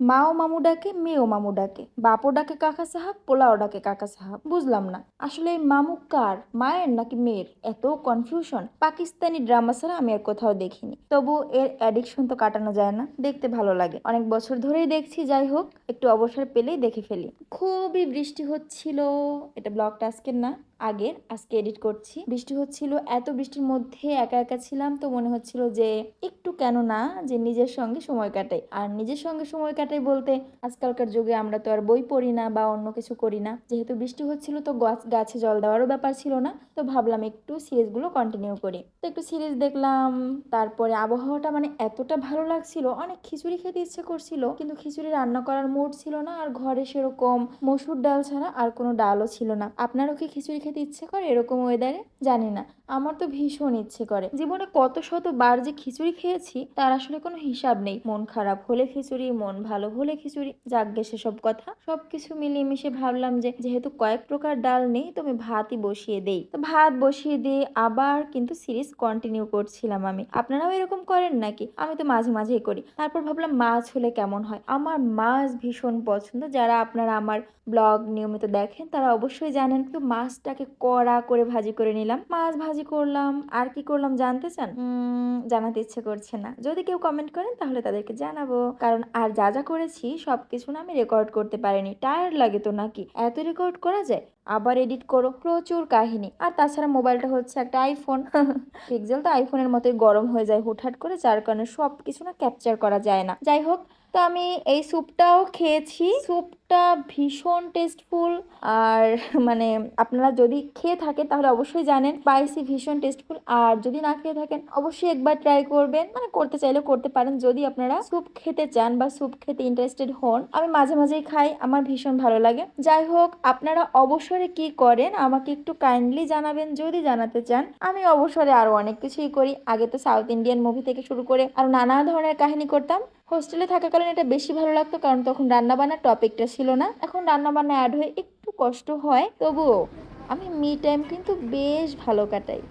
মাও মামু ডাকে, মেয়েও মামু ডাকে। বাপও ডাকে কাকা সাহাব, পোলাও ডাকে কাকা সাহাব। বুঝলাম না, আসলে এই মামু কার, মায়ের নাকি মেয়ের? এত কনফিউশন পাকিস্তানি ড্রামা ছাড়া আমি আর কোথাও দেখিনি। তবু এর অ্যাডিকশন তো কাটানো যায় না, দেখতে ভালো লাগে। অনেক বছর ধরেই দেখছি, যাই হোক, একটু অবসর পেলেই দেখে ফেলি। খুবই বৃষ্টি হচ্ছিল, এটা ব্লগটা আজকের না, আগের, আজকে এডিট করছি। বৃষ্টি হচ্ছিল, এত বৃষ্টির মধ্যে একা একা ছিলাম তো মনে হচ্ছিল যে, একটু কেন না, যে নিজের সঙ্গে সময় কাটাই। আর নিজের সঙ্গে সময় কাটাই বলতে, আজকালকার যুগে আমরা তো আর বই পড়ি না বা অন্য কিছু করি না। যেহেতু বৃষ্টি হচ্ছিল তো গাছ, গাছে জল দেওয়ারও ব্যাপার ছিল না, তো ভাবলাম একটু সিরিজগুলো কন্টিনিউ করি। তো একটু সিরিজ দেখলাম, তারপরে আবহাওয়াটা মানে এতটা ভালো লাগছিল, অনেক খিচুড়ি খেতে ইচ্ছে করছিল, কিন্তু খিচুড়ি রান্না করার মুড ছিল না, আর ঘরে সেরকম মসুর ডাল ছাড়া আর কোনো ডালও ছিল না। আপনারও কি খিচুড়ি খেতে ইচ্ছে করে এরকম ওয়েদারে জানি না, আমার তো ভীষণ ইচ্ছে করে। জীবনে কত শত বার যে খিচুড়ি খেয়েছি, তার আসলে কোনো হিসাব নেই। মন খারাপ হলে খিচুড়ি, মন ভালো হলে খিচুড়ি যাকগে সেসব কথা। সবকিছু মিলিয়ে মিশে ভাবলাম যে, যেহেতু কয়েক প্রকার ডাল নেই, তো আমি ভাতই বসিয়ে দেই। তো ভাত বসিয়ে দিয়ে আবার কিন্তু সিরিজ কন্টিনিউ করছিলাম আমি। আপনারাও এরকম করেন নাকি? আমি তো মাঝে মাঝেই করি। তারপর ভাবলাম মাছ হলে কেমন হয়? আমার মাছ ভীষণ পছন্দ। যারা আপনারা আমার ব্লগ নিয়মিত দেখেন, তারা অবশ্যই জানেন তো মাছটাকে কড়া করে ভাজি করে নিলাম। মাছ ভাজি করলাম। আর কি করলাম জানতে চান? জানাতে ইচ্ছে করছে না। যদি কেউ কমেন্ট করেন, তাহলে তাদেরকে জানাব। কারণ আর যা যা করেছি সব কিছু না আমি রেকর্ড করতে পারিনি। টায়ার লাগে তো নাকি? এত রেকর্ড করা যায়? আবার এডিট করো। প্রচুর কাহিনী। আর তাছাড়া মোবাইলটা হচ্ছে একটা আইফোন পিক্সেল তো আইফোনের মতোই গরম হয়ে যায় হুটহাট করে, যার কারণে সব কিছু না ক্যাপচার করা যায় না। যাই হোক, তো আমি এই স্যুপটাও খেয়েছি। স্যুপটা ভীষণ টেস্টফুল আর মানে আপনারা যদি খেয়ে থাকেন তাহলে অবশ্যই জানেন স্পাইসি ভীষণ টেস্টফুল আর যদি না খেয়ে থাকেন অবশ্যই একবার ট্রাই করবেন। মানে করতে চাইলে করতে পারেন। যদি আপনারা স্যুপ খেতে চান বা স্যুপ খেতে ইন্টারেস্টেড হন, আমি মাঝে মাঝেই খাই, আমার ভীষণ ভালো লাগে। যাই হোক, আপনারা অবসরে কি করেন? আমাকে একটু কাইন্ডলি জানাবেন, যদি জানাতে চান। আমি অবসরে আরও অনেক কিছুই করি। আগে তো সাউথ ইন্ডিয়ান মুভি থেকে শুরু করে আরও নানা ধরনের কাহিনী করতাম। হোস্টেলে থাকাকালীন এটা বেশি ভালো লাগতো, কারণ তখন রান্নাবান্নার টপিকটা ছিল না। এখন রান্নাবান্না অ্যাড হয়ে একটু কষ্ট হয়, তবুও আমি মি টাইম কিন্তু বেশ ভালো কাটাই।